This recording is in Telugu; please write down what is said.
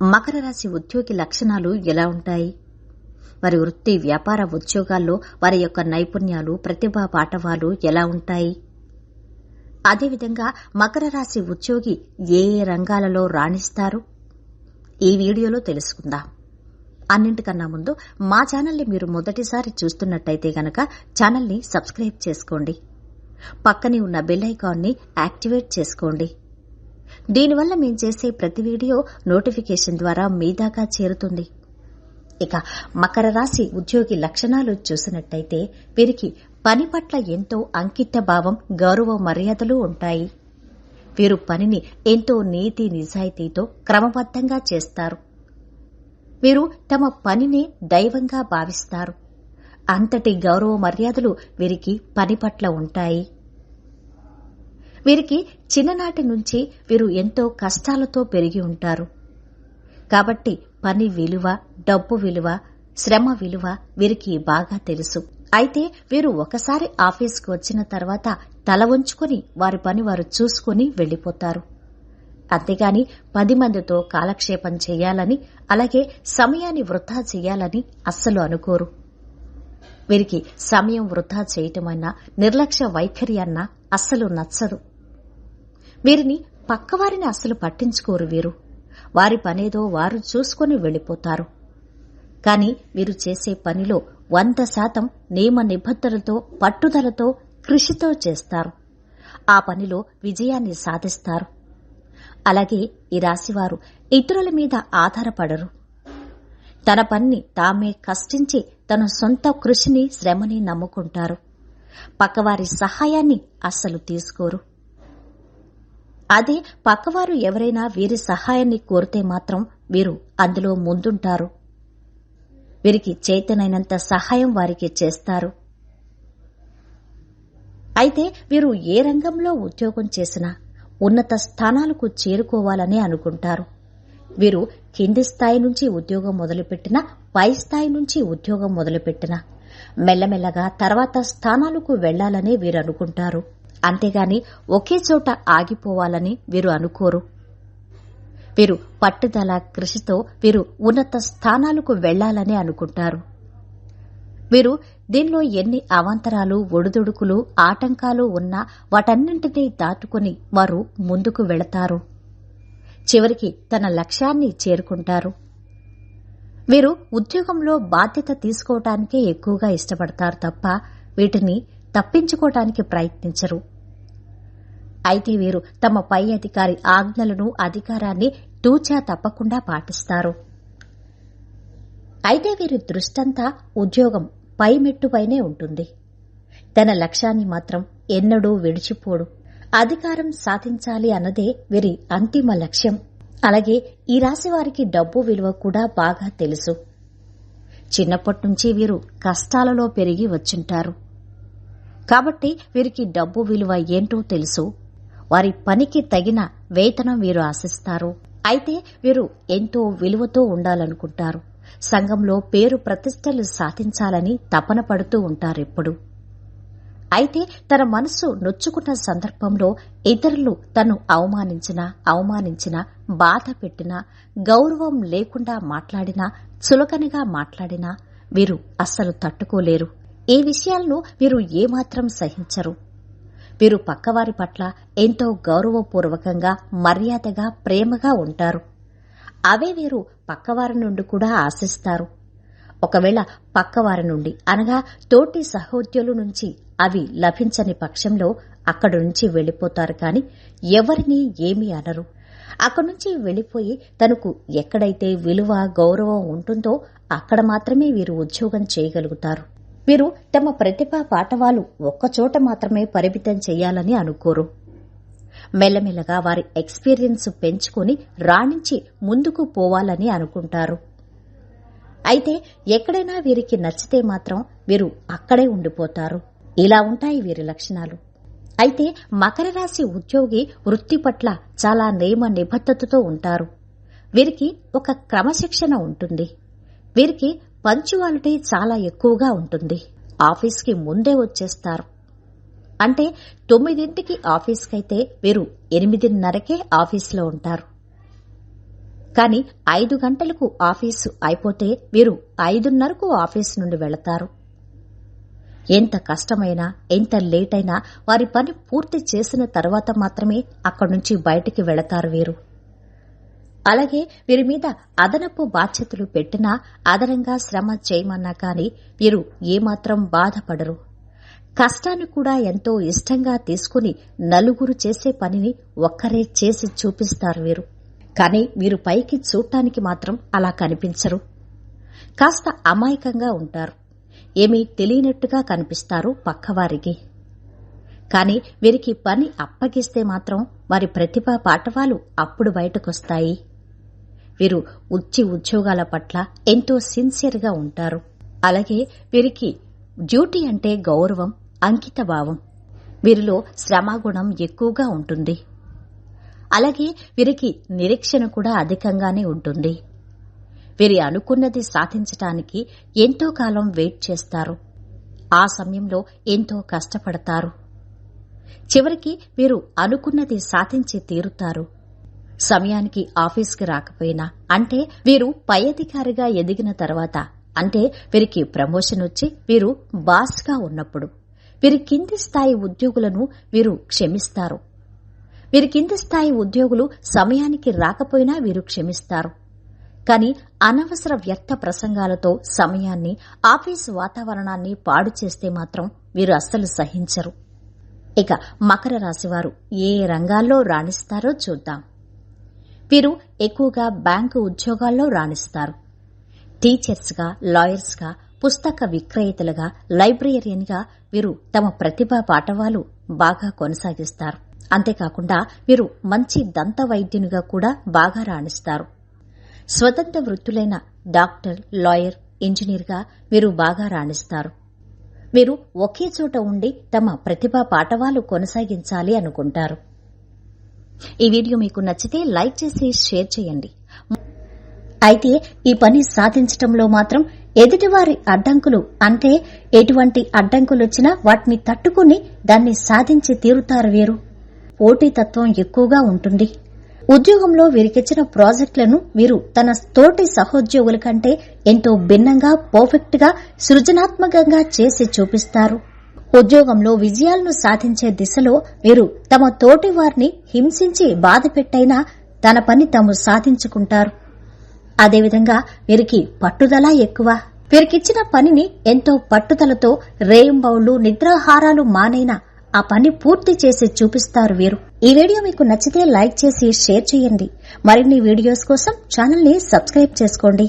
మకర రాశి ఉద్యోగి లక్షణాలు ఎలా ఉంటాయి? వారి వృత్తి వ్యాపార ఉద్యోగాల్లో వారి యొక్క నైపుణ్యాలు ప్రతిభా పాఠవాలు ఎలా ఉంటాయి? అదేవిధంగా మకర రాశి ఉద్యోగి ఏ ఏ రంగాలలో రాణిస్తారు? ఈ వీడియోలో తెలుసుకుందాం. అన్నింటికన్నా ముందు మా ఛానల్ని మీరు మొదటిసారి చూస్తున్నట్టయితే గనక ఛానల్ని సబ్స్క్రైబ్ చేసుకోండి. పక్కనే ఉన్న బెల్ ఐకాన్ని యాక్టివేట్ చేసుకోండి. దీనివల్ల మేము చేసే ప్రతి వీడియో నోటిఫికేషన్ ద్వారా మీ దాకా చేరుతుంది. ఇక మకర రాశి ఉద్యోగి లక్షణాలు చూసినట్టయితే వీరికి పని పట్ల ఎంతో అంకిత భావం గౌరవ మర్యాదలు ఉంటాయి. వీరు పనిని ఎంతో నీతి నిజాయితీతో క్రమబద్ధంగా చేస్తారు. వీరు తమ పనిని దైవంగా భావిస్తారు. అంతటి గౌరవ మర్యాదలు వీరికి పని పట్ల ఉంటాయి. వీరికి చిన్ననాటి నుంచి వీరు ఎంతో కష్టాలతో పెరిగి ఉంటారు. కాబట్టి పని విలువ డబ్బు విలువ శ్రమ విలువ వీరికి బాగా తెలుసు. అయితే వీరు ఒకసారి ఆఫీస్కి వచ్చిన తర్వాత తల ఉంచుకుని వారి పని వారు చూసుకుని వెళ్ళిపోతారు అంతేగాని పది మందితో కాలక్షేపం చేయాలని అలాగే సమయాన్ని వృధా చేయాలని అస్సలు అనుకోరు. వీరికి సమయం వృధా చేయటమన్నా నిర్లక్ష్య వైఖరి అన్నా అస్సలు నచ్చదు. వీరిని పక్కవారిని అస్సలు పట్టించుకోరు వీరు. వారి పనేదో వారు చూసుకుని వెళ్ళిపోతారు కాని వీరు చేసే పనిలో వంద శాతం నియమ నిబద్ధతలతో పట్టుదలతో కృషితో చేస్తారు. ఆ పనిలో విజయాన్ని సాధిస్తారు. అలాగే ఈ రాశివారు ఇతరుల మీద ఆధారపడరు. తన పనిని తామే కష్టించి తన సొంత కృషిని శ్రమని నమ్ముకుంటారు. పక్కవారి సహాయాన్ని అస్సలు తీసుకోరు. అదే పక్కవారు ఎవరైనా వీరి సహాయాన్ని కోరితే మాత్రం వీరు అందులో ముందుంటారు. వీరికి చేతనైనంత సహాయం వారికి చేస్తారు. అయితే వీరు ఏ రంగంలో ఉద్యోగం చేసినా ఉన్నత స్థానాలకు చేరుకోవాలని అనుకుంటారు. వీరు కింది స్థాయి నుంచి ఉద్యోగం మొదలుపెట్టినా పై స్థాయి నుంచి ఉద్యోగం మొదలుపెట్టినా మెల్లమెల్లగా తర్వాత స్థానాలకు వెళ్ళాలని వీరు అనుకుంటారు అంతేగాని ఒకే చోట ఆగిపోవాలని వీరు అనుకోరు. వీరు పట్టుదల కృషితో వీరు ఉన్నత స్థానాలకు వెళ్ళాలని అనుకుంటారు. వీరు దీనిలో ఎన్ని అవాంతరాలు ఒడిదుడుకులు ఆటంకాలు ఉన్నా వాటన్నింటినీ దాటుకుని వారు ముందుకు వెళతారు. చివరికి తన లక్ష్యాన్ని చేరుకుంటారు. వీరు ఉద్యోగంలో బాధ్యత తీసుకోవటానికే ఎక్కువగా ఇష్టపడతారు తప్ప వీటిని తప్పించుకోవటానికి ప్రయత్నించరు. అయితే వీరు తమ పై అధికారి ఆజ్ఞలను అధికారాన్ని తూచా తప్పకుండా పాటిస్తారు. అయితే వీరి దృష్టంతా ఉద్యోగం పై మెట్టుపైనే ఉంటుంది. తన లక్ష్యాన్ని మాత్రం ఎన్నడూ విడిచిపోడు. అధికారం సాధించాలి అన్నదే వీరి అంతిమ లక్ష్యం. అలాగే ఈ రాశి వారికి డబ్బు విలువ కూడా బాగా తెలుసు. చిన్నప్పటి నుంచి వీరు కష్టాలలో పెరిగి వచ్చుంటారు. కాబట్టి వీరికి డబ్బు విలువ ఏంటో తెలుసు. వారి పనికి తగిన వేతనం వీరు ఆశిస్తారు. అయితే వీరు ఎంతో విలువతో ఉండాలనుకుంటారు. సంఘంలో పేరు ప్రతిష్టలు సాధించాలని తపన పడుతూ ఉంటారెప్పుడు అయితే తన మనసు నొచ్చుకున్న సందర్భంలో ఇతరులు తను అవమానించినా అవమానించినా బాధ పెట్టినా గౌరవం లేకుండా మాట్లాడినా చులకనగా మాట్లాడినా వీరు అస్సలు తట్టుకోలేరు. ఈ విషయాలను మీరు ఏమాత్రం సహించరు. వీరు పక్కవారి పట్ల ఎంతో గౌరవపూర్వకంగా మర్యాదగా ప్రేమగా ఉంటారు. అవే వీరు పక్కవారి నుండి కూడా ఆశిస్తారు. ఒకవేళ పక్కవారి నుండి అనగా తోటి సహోద్యుల నుంచి అవి లభించని పక్షంలో అక్కడి నుంచి వెళ్ళిపోతారు కాని ఎవరిని ఏమీ అనరు. అక్కడి నుంచి వెళ్ళిపోయి తనకు ఎక్కడైతే విలువ గౌరవం ఉంటుందో అక్కడ మాత్రమే వీరు ఉద్యోగం చేయగలుగుతారు. వీరు తమ ప్రతిభా పాఠవాలు ఒక్కచోట మాత్రమే పరిమితం చేయాలని అనుకోరు. మెల్లమెల్లగా వారి ఎక్స్పీరియన్స్ పెంచుకుని రాణించి ముందుకు పోవాలని అనుకుంటారు. అయితే ఎక్కడైనా వీరికి నచ్చితే మాత్రం వీరు అక్కడే ఉండిపోతారు. ఇలా ఉంటాయి వీరి లక్షణాలు. అయితే మకర రాశి ఉద్యోగి వృత్తి పట్ల చాలా నియమ నిబద్ధతతో ఉంటారు. వీరికి ఒక క్రమశిక్షణ ఉంటుంది. వీరికి పంచువాలిటీ చాలా ఎక్కువగా ఉంటుంది. ఆఫీస్కి ముందే వచ్చేస్తారు. అంటే తొమ్మిదింటికి ఆఫీస్కైతే వీరు ఎనిమిదిన్నరకే ఆఫీస్లో ఉంటారు. కానీ ఐదు గంటలకు ఆఫీసు అయిపోతే వీరు ఐదున్నరకు ఆఫీసు నుండి వెళతారు. ఎంత కష్టమైనా ఎంత లేట్ అయినా వారి పని పూర్తి చేసిన తర్వాత మాత్రమే అక్కడి నుంచి బయటికి వెళతారు వీరు. అలాగే వీరి మీద అదనపు బాధ్యతలు పెట్టినా అదనంగా శ్రమ చేయమన్నా కాని వీరు ఏమాత్రం బాధపడరు. కష్టాన్ని కూడా ఎంతో ఇష్టంగా తీసుకుని నలుగురు చేసే పనిని ఒక్కరే చేసి చూపిస్తారు వీరు. కానీ వీరు పైకి చూడటానికి మాత్రం అలా కనిపించరు. కాస్త అమాయకంగా ఉంటారు. ఏమీ తెలియనట్టుగా కనిపిస్తారు పక్కవారికి. కాని వీరికి పని అప్పగిస్తే మాత్రం వారి ప్రతిభా పాఠవాలు అప్పుడు బయటకొస్తాయి. వీరు ఉచ్చి ఉద్యోగాల పట్ల ఎంతో సిన్సియర్గా ఉంటారు. అలాగే వీరికి డ్యూటీ అంటే గౌరవం అంకితభావం. వీరిలో శ్రమగుణం ఎక్కువగా ఉంటుంది. అలాగే వీరికి నిరీక్షణ కూడా అధికంగానే ఉంటుంది. వీరి అనుకున్నది సాధించటానికి ఎంతో కాలం వెయిట్ చేస్తారు. ఆ సమయంలో ఎంతో కష్టపడతారు. చివరికి వీరు అనుకున్నది సాధించి తీరుతారు. సమయానికి ఆఫీస్కి రాకపోయినా అంటే వీరు పై అధికారిగా ఎదిగిన తర్వాత అంటే వీరికి ప్రమోషన్ వచ్చి వీరు బాస్గా ఉన్నప్పుడు వీరి కింది స్థాయి ఉద్యోగులను వీరు క్షమిస్తారు. వీరి కింది స్థాయి ఉద్యోగులు సమయానికి రాకపోయినా వీరు క్షమిస్తారు. కానీ అనవసర వ్యర్థ ప్రసంగాలతో సమయాన్ని ఆఫీసు వాతావరణాన్ని పాడు చేస్తే మాత్రం వీరు అస్సలు సహించరు. ఇక మకర రాశివారు ఏ రంగాల్లో రాణిస్తారో చూద్దాం. వీరు ఎక్కువగా బ్యాంకు ఉద్యోగాల్లో రాణిస్తారు. టీచర్స్గా లాయర్స్గా పుస్తక విక్రయేతలుగా లైబ్రేరియన్గా వీరు తమ ప్రతిభా పాఠవాలు బాగా కొనసాగిస్తారు. అంతేకాకుండా వీరు మంచి దంత వైద్యునిగా కూడా బాగా రాణిస్తారు. స్వతంత్ర వృత్తులైన డాక్టర్ లాయర్ ఇంజనీర్గా వీరు బాగా రాణిస్తారు. వీరు ఒకే చోట ఉండి తమ ప్రతిభా పాఠవాలు కొనసాగించాలి అనుకుంటారు. ఈ వీడియో మీకు నచ్చితే లైక్ చేసి షేర్ చేయండి. అయితే ఈ పని సాధించటంలో మాత్రం ఎదుటివారి అడ్డంకులు అంటే ఎటువంటి అడ్డంకులు వచ్చినా వాటిని తట్టుకుని దాన్ని సాధించి తీరుతారు వీరు. పోటీతత్వం ఎక్కువగా ఉంటుంది. ఉద్యోగంలో వీరికిచ్చిన ప్రాజెక్టులను వీరు తన తోటి సహోద్యోగుల కంటే ఎంతో భిన్నంగా పర్ఫెక్ట్గా సృజనాత్మకంగా చేసి చూపిస్తారు. ఉద్యోగంలో విజయాలను సాధించే దిశలో వీరు తమ తోటి వారిని హింసించి బాధ పెట్టైనా తన పని తాము సాధించుకుంటారు. అదేవిధంగా వీరికి పట్టుదల ఎక్కువ. వీరికిచ్చిన పనిని ఎంతో పట్టుదలతో రేయింబౌళ్ళు నిద్రాహారాలు మానైనా ఆ పని పూర్తి చేసి చూపిస్తారు వీరు. ఈ వీడియో మీకు నచ్చితే లైక్ చేసి షేర్ చేయండి. మరిన్ని వీడియోస్ కోసం ఛానల్ని సబ్స్క్రైబ్ చేసుకోండి.